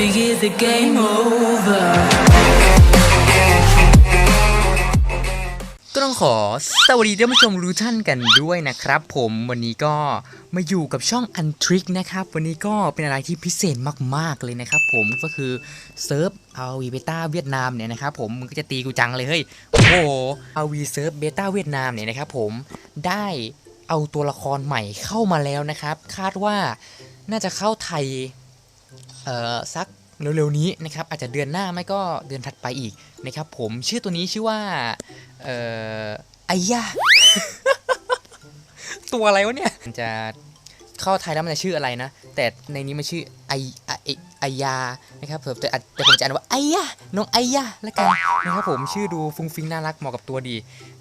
big is the game over? ก็ต้องขอสวัสดีท่านผู้ชมรู้ท่านกันด้วยนะครับ ผมวันนี้ก็มาอยู่กับช่องอันทริกนะครับ วันนี้ก็เป็นอะไรที่พิเศษมากๆเลยนะครับผมก็คือเซิร์ฟเอาวีเบต้าเวียดนามเนี่ยนะครับผมมึงก็จะตีกูจังเลยเฮ้ยโอ้โหเอาวีเซิร์ฟเบต้าเวียดนามเนี่ยนะครับผมได้เอาตัวละครใหม่เข้ามาแล้วนะครับ คาดว่าน่าจะเข้าไทยเอ่อสัก เร็วๆนี้นะครับอาจจะเดือนหน้าไม่ก็เดือนถัดไปอีกนะครับผมชื่อตัวนี้ชื่อว่าเอ่อไอยาตัวอะไรวะเนี่ยมันจะเข้าไทยแล้วมันจะชื่ออะไรนะ แต่ในนี้มันชื่อไอไอไอยานะครับแต่แต่แต่ผมจะอ่านว่าไอยาน้องไอยาแล้วกันนะครับผมชื่อดูฟุ้งฟิ้งน่ารักเหมาะกับตัวดี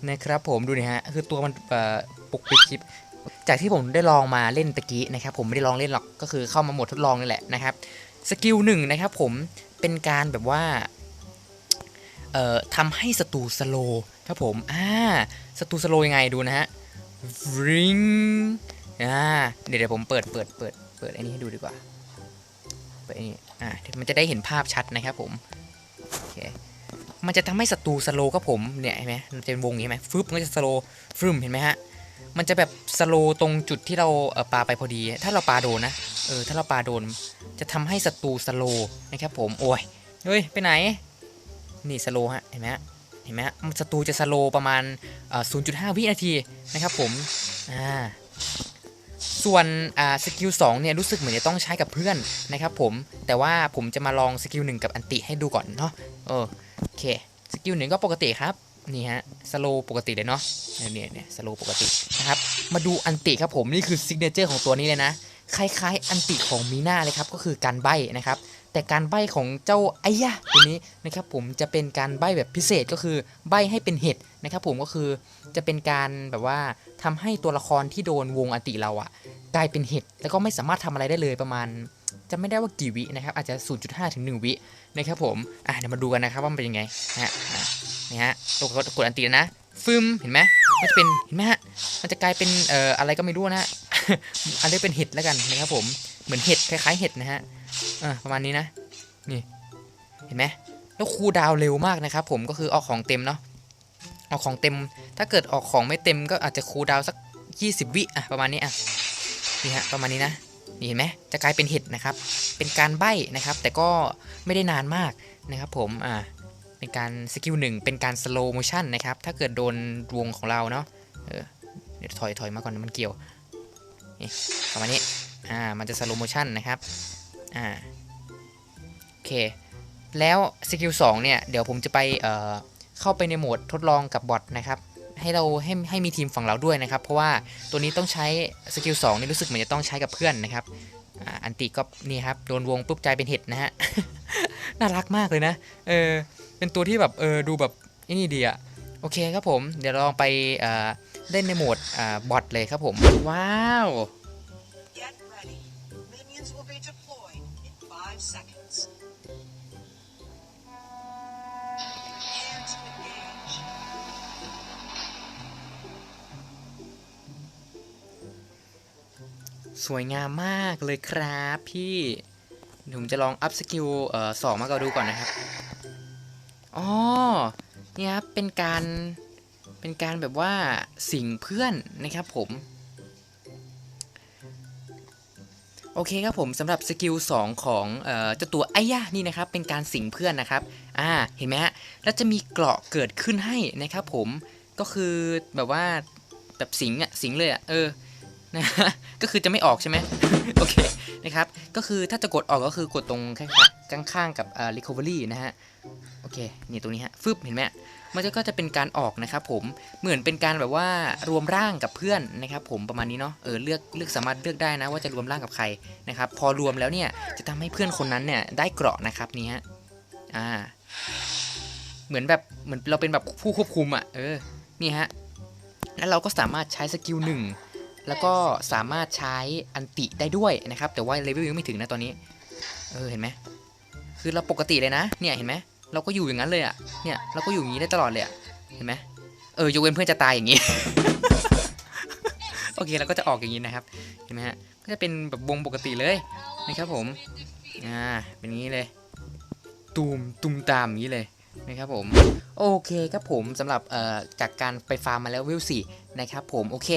นะครับผมดูนี่ฮะคือตัวมันเอ่อปุกปิกคลิปจากที่ผมได้ลองมาเล่นตะกี้นะครับผมไม่ได้ลองเล่นหรอกก็คือเข้ามาหมดทดลองนี่แหละนะครับ สกิลหนึ่งนะครับผมเป็นการแบบว่าเอ่อทำให้ศัตรูสโลครับผมอ่าศัตรูสโลยังไงดูนะฮะริงอ่าเดี๋ยวเดี๋ยวผมเปิดเปิดเปิดเปิดไอ้นี้ให้ดูดีกว่าเปิดไอ้นี่อ่ามันจะได้เห็นภาพชัดนะครับผมโอเคมันจะทำให้ศัตรูสโลครับผมเนี่ยเห็นไหมมันจะเป็นวงนี้ไหมฟึบมันก็จะสโลฟึมเห็นไหมฮะ มันจะแบบสโลตรงจุดที่เราเปาไปพอดี ถ้าเราปาโดนนะ เออ ถ้าเราปาโดน จะทำให้ศัตรูสโลนะครับผม โอ้ย เฮ้ย ไปไหน นี่สโลฮะ เห็นไหมฮะเห็นไหมฮะศัตรูจะสโลประมาณ 0.5 วินาทีนะครับผม อ่า ส่วนอ่าสกิล2เนี่ยรู้สึกเหมือนจะต้องใช้กับเพื่อนนะครับผม แต่ว่าผมจะมาลองสกิล1กับอันติให้ดูก่อนเนาะ เออ โอเค สกิลหนึ่งก็ปกติครับ นี่ฮะสโลปกติเลยเนาะเนี่ยเนี่ยสโลปกตินะครับมาดูอันติครับผมนี่คือซิกเนเจอร์ของตัวนี้เลยนะคล้ายๆ อันติของมีนาเลยครับก็คือการใบ้นะครับ แต่การใบ้ของเจ้าไอ้ยะตัวนี้นะครับผมจะเป็นการใบ้แบบพิเศษก็คือใบ้ให้เป็นเห็ดนะครับ ผมก็คือจะเป็นการแบบว่าทำให้ตัวละครที่โดนวงอันติเราอะกลายเป็นเห็ดแล้วก็ไม่สามารถทำอะไรได้เลยประมาณ จะไม่ได้ว่ากี่วินะครับ อาจจะ 0.5 ถึง 1 วินะครับผม อะเดี๋ยวมาดูกันนะครับว่ามันเป็นยังไงนะฮะนี่ฮะตัวกดกดอันติแล้วนะ ฟึมเห็นไหมมันจะเป็นเห็นไหมฮะมันจะกลายเป็นเอ่ออะไรก็ไม่รู้นะฮะอันนี้เป็นเห็ดแล้วกันนะครับผมเหมือนเห็ดคล้ายๆเห็ดนะฮะอะประมาณนี้นะนี่เห็นไหมแล้วคูดาวเร็วมากนะครับ ผมก็คือออกของเต็มเนาะออกของเต็ม ถ้าเกิดออกของไม่เต็มก็อาจจะคูดาวสัก 20 วิอะประมาณนี้อะนี่ฮะประมาณนี้นะ นี่เห็นไหมจะกลายเป็นเห็ดนะครับ เป็นการใบ้นะครับ แต่ก็ไม่ได้นานมากนะครับผมอ่าเป็นการสกิลหนึ่งเป็นการสโลโมชั่นนะครับ ถ้าเกิดโดนวงของเราเนาะเออเดี๋ยวถอยถอยมาก่อนมันเกี่ยวนี่ประมาณนี้อ่ามันจะสโลโมชั่นนะครับอ่าโอเคแล้วสกิล2เนี่ย เดี๋ยวผมจะไปเอ่อเข้าไปในโหมดทดลองกับบอทนะครับ ให้เราให้ให้มีทีมฝั่งเราด้วยนะครับ เพราะว่าตัวนี้ต้องใช้สกิล2นี่รู้สึกเหมือนจะต้องใช้กับเพื่อนนะครับอันติก็นี่ครับโดนวงปุ๊บใจเป็นเห็ดนะฮะ น่ารักมากเลยนะ เออ เป็นตัวที่แบบเออดูแบบอนี่ดีอะโอเคครับผม เดี๋ยวลองไปเออเล่นในโหมดอ่าบอทเลยครับผม ว้าว สวยงามมากเลยครับพี่ผมจะลองอัพสกิลเอ่อสองมาก็ดูก่อนนะครับอ๋อเนี่ยครับเป็นการเป็นการแบบว่าสิงเพื่อนนะครับผมโอเคครับผมสำหรับสกิล2ของเอ่อเจ้าตัวไอ้ยะนี่นะครับเป็นการสิงเพื่อนนะครับอ่าเห็นไหมฮะแล้วจะมีเกราะเกิดขึ้นให้นะครับผมก็คือแบบว่าแบบสิงอะสิงเลยอะเออ นะฮะก็คือจะไม่ออกใช่ไหมโอเคนะครับก็คือถ้าจะกดออกก็คือกดตรงข้างๆกับเอ่อ recovery นะฮะโอเคนี่ตรงนี้ฮะฟึบเห็นไหมมันก็จะเป็นการออกนะครับผมเหมือนเป็นการแบบว่ารวมร่างกับเพื่อนนะครับผมประมาณนี้เนาะเออเลือกเลือกสามารถเลือกได้นะว่าจะรวมร่างกับใครนะครับพอรวมแล้วเนี่ยจะทำให้เพื่อนคนนั้นเนี่ยได้เกราะนะครับนี่ฮะอ่าเหมือนแบบเหมือนเราเป็นแบบผู้ควบคุมอะเออนี่ฮะแล้วเราก็สามารถใช้สกิลหนึ่ง แล้วก็สามารถใช้อันติได้ด้วยนะครับ แต่ว่าเลเวลยังไม่ถึงนะตอนนี้ เออเห็นไหมคือเราปกติเลยนะ เนี่ยเห็นไหมเราก็อยู่อย่างนั้นเลยอะ่ะ เนี่ยเราก็อยู่อย่างนี้ได้ตลอดเลยอะ เห็นไหมเออยกเว้นเพื่อนจะตายอย่างนี้ โอเคเราก็จะออกอย่างนี้นะครับ เห็นไหมฮะ ก็จะเป็นแบบวงปกติเลยนะครับผม อ่า เป็นอย่างนี้เลย ตูมตุมตามอย่างนี้เลยนะครับผม โอเคครับผมสำหรับเอ่อจากการไปฟาร์มมาแล้ววิวสี่นะครับผม โอเค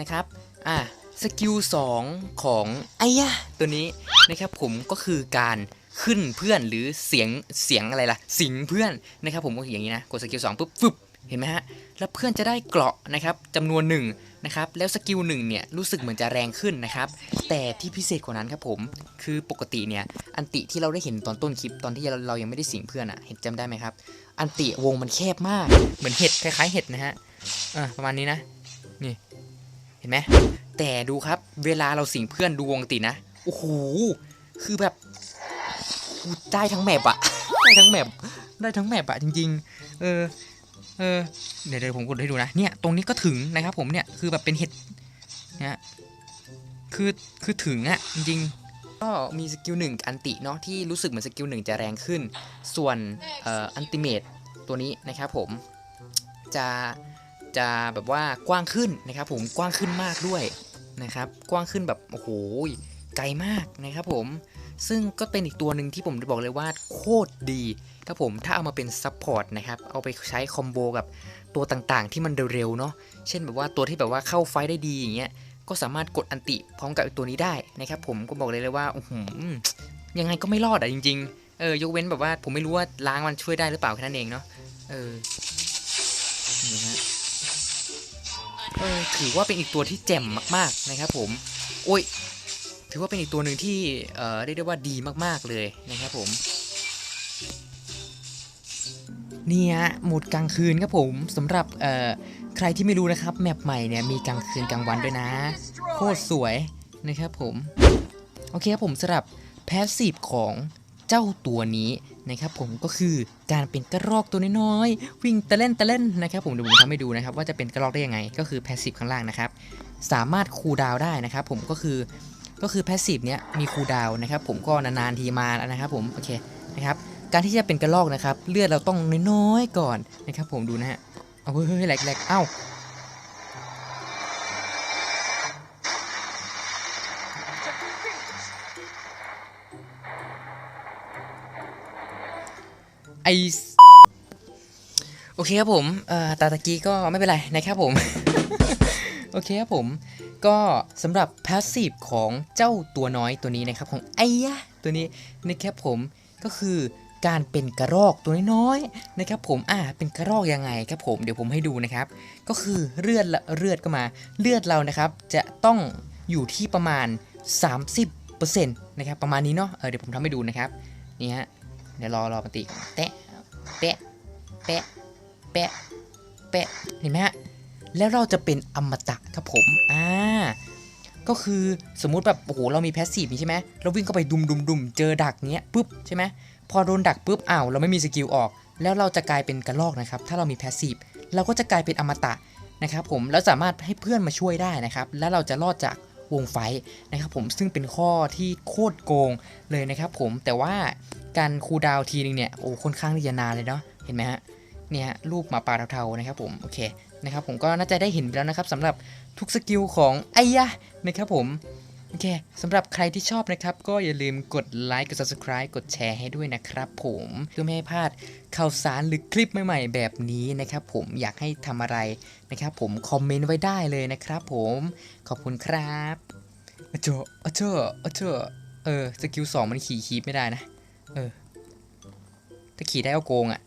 นะครับ อ่าสกิล2ของไอ้ยะตัวนี้นะครับผมก็คือการขึ้นเพื่อนหรือเสียงเสียงอะไรล่ะ สิงเพื่อนนะครับผมก็อย่างนี้นะกดสกิล2ปุ๊บฟึบเห็นไหมฮะแล้วเพื่อนจะได้เกราะนะครับจำนวนหนึ่งนะครับแล้วสกิลหนึ่งเนี่ยรู้สึกเหมือนจะแรงขึ้นนะครับแต่ที่พิเศษกว่านั้นครับผมคือปกติเนี่ยอันติที่เราได้เห็นตอนต้นคลิปตอนที่เราเรายังไม่ได้สิงเพื่อนอะเห็นจำได้ไหมครับอันติวงมันแคบมากเหมือนเห็ดคล้ายๆเห็ดนะฮะอ่าประมาณนี้นะนี่ เห็นไหมแต่ดูครับเวลาเราสิงเพื่อนดูวงตินะโอ้โหคือแบบได้ทั้งแมปอะได้ทั้งแมปได้ทั้งแมปอะจริง ๆ เออเออเดี๋ยวเดี๋ยวผมกดให้ดูนะเนี่ยตรงนี้ก็ถึงนะครับ ผมเนี่ยคือแบบเป็นเห็ดเนี่ยคือคือถึงอะจริงก็มีสกิลหนึ่งอันติเนาะที่รู้สึกเหมือนสกิลหนึ่งจะแรงขึ้น ส่วนเอ่ออันติเมตตัวนี้นะครับผมจะ จะแบบว่ากว้างขึ้นนะครับผมกว้างขึ้นมากด้วยนะครับ กว้างขึ้นแบบโอ้โหไกลมากนะครับผมซึ่งก็เป็นอีกตัวหนึ่งที่ผมจะบอกเลยว่าโคตรดีครับผมถ้าเอามาเป็นซัพพอร์ตนะครับเอาไปใช้คอมโบกับตัวต่างๆ ที่มันเร็วๆเนาะเช่นแบบว่าตัวที่แบบว่าเข้าไฟได้ดีอย่างเงี้ยก็สามารถกดอันติพร้อมกับตัวนี้ได้นะครับผมก็บอกเลยเลยว่าอื้อหือยังไงก็ไม่รอดอะจริงๆเออยกเว้นแบบว่าผมไม่รู้ว่าล้างมันช่วยได้หรือเปล่าแค่นั้นเองเนาะเออนี่ฮะ เออถือว่าเป็นอีกตัวที่แจ่มมาก ๆนะครับ ผมโอ้ยถือว่าเป็นอีกตัวหนึ่งที่เอ่อเรียกได้ว่าดีมากๆเลยนะครับผมนี่ฮะโหมดกลางคืนครับผมสำหรับเอ่อใครที่ไม่รู้นะครับ แมปใหม่เนี่ยมีกลางคืนกลางวันด้วยนะ โคตรสวยนะครับผม โอเคครับผมสำหรับแพสซีฟของเจ้าตัวนี้ นะครับผมก็คือการเป็นกระรอกตัวน้อยๆวิ่งตะเล่นตะเล่นนะครับผมเดี๋ยวผมทำให้ดูนะครับว่าจะเป็นกระรอกได้ยังไง ก็คือแพสซีฟข้างล่างนะครับสามารถคูลดาวได้นะครับผมก็คือก็คือแพสซีฟเนี้ยมีคูลดาวนะครับผมก็นานๆทีมานะครับผมโอเคนะครับการที่จะเป็นกระรอกนะครับเลือดเราต้องน้อยๆก่อนนะครับผมดูนะฮะเอาเฮ้ยแหลกแหลกเอ้า ไอโอเคครับผมเอ่อตาตะกี้ก็ไม่เป็นไรนะครับผม โอเคครับผม ก็สำหรับพาสซีฟของเจ้าตัวน้อยตัวนี้นะครับ ของไอ้ยะตัวนี้นะครับผมก็คือการเป็นกระรอกตัวน้อยๆนะครับผม อ่า เป็นกระรอกยังไงครับผม เดี๋ยวผมให้ดูนะครับ ก็คือเลือดละเลือดก็มา เลือดเรานะครับ จะต้องอยู่ที่ประมาณ 30%นะครับ ประมาณนี้เนาะ เออเดี๋ยวผมทำให้ดูนะครับ นี่ฮะ เดี๋ยวรอรอปฏิก่อนแตะแปะแปะแปะแปะเห็นไหมฮะแล้วเราจะเป็นอมตะครับผมอ่าก็คือสมมุติแบบโอ้โหเรามีแพสซีฟนี่ใช่ไหมเราวิ่งเข้าไปดุมดุมดุมเจอดักเนี้ยปุ๊บใช่ไหมพอโดนดักปุ๊บอ้าวเราไม่มีสกิลออก แล้วเราจะกลายเป็นกระรอกนะครับ ถ้าเรามีแพสซีฟเราก็จะกลายเป็นอมตะนะครับผมแล้วสามารถให้เพื่อนมาช่วยได้นะครับ แล้วเราจะรอดจากวงไฟนะครับผมซึ่งเป็นข้อที่โคตรโกงเลยนะครับผมแต่ว่า การคูลดาวทีนึงเนี่ยโอ้ค่อนข้างที่จะนานเลยเนาะเห็นไหมฮะเนี่ยรูปหมาป่าเทาๆนะครับผมโอเคนะครับผมก็น่าจะได้เห็นไปแล้วนะครับสำหรับทุกสกิลของไอ้ยะนะครับผมโอเคสำหรับใครที่ชอบนะครับ ก็อย่าลืมกดไลค์กด subscribe กดแชร์ให้ด้วยนะครับผมเพื่อไม่ให้พลาดข่าวสารหรือคลิปใหม่ๆ แบบนี้นะครับผมอยากให้ทำอะไรนะครับผมคอมเมนต์ไว้ได้เลยนะครับผมขอบคุณครับอะเจออะเจออะเจอเออสกิลสองมันขี่คีบไม่ได้นะ เออ ถ้าขี่ได้ก็โกงอะ่ะ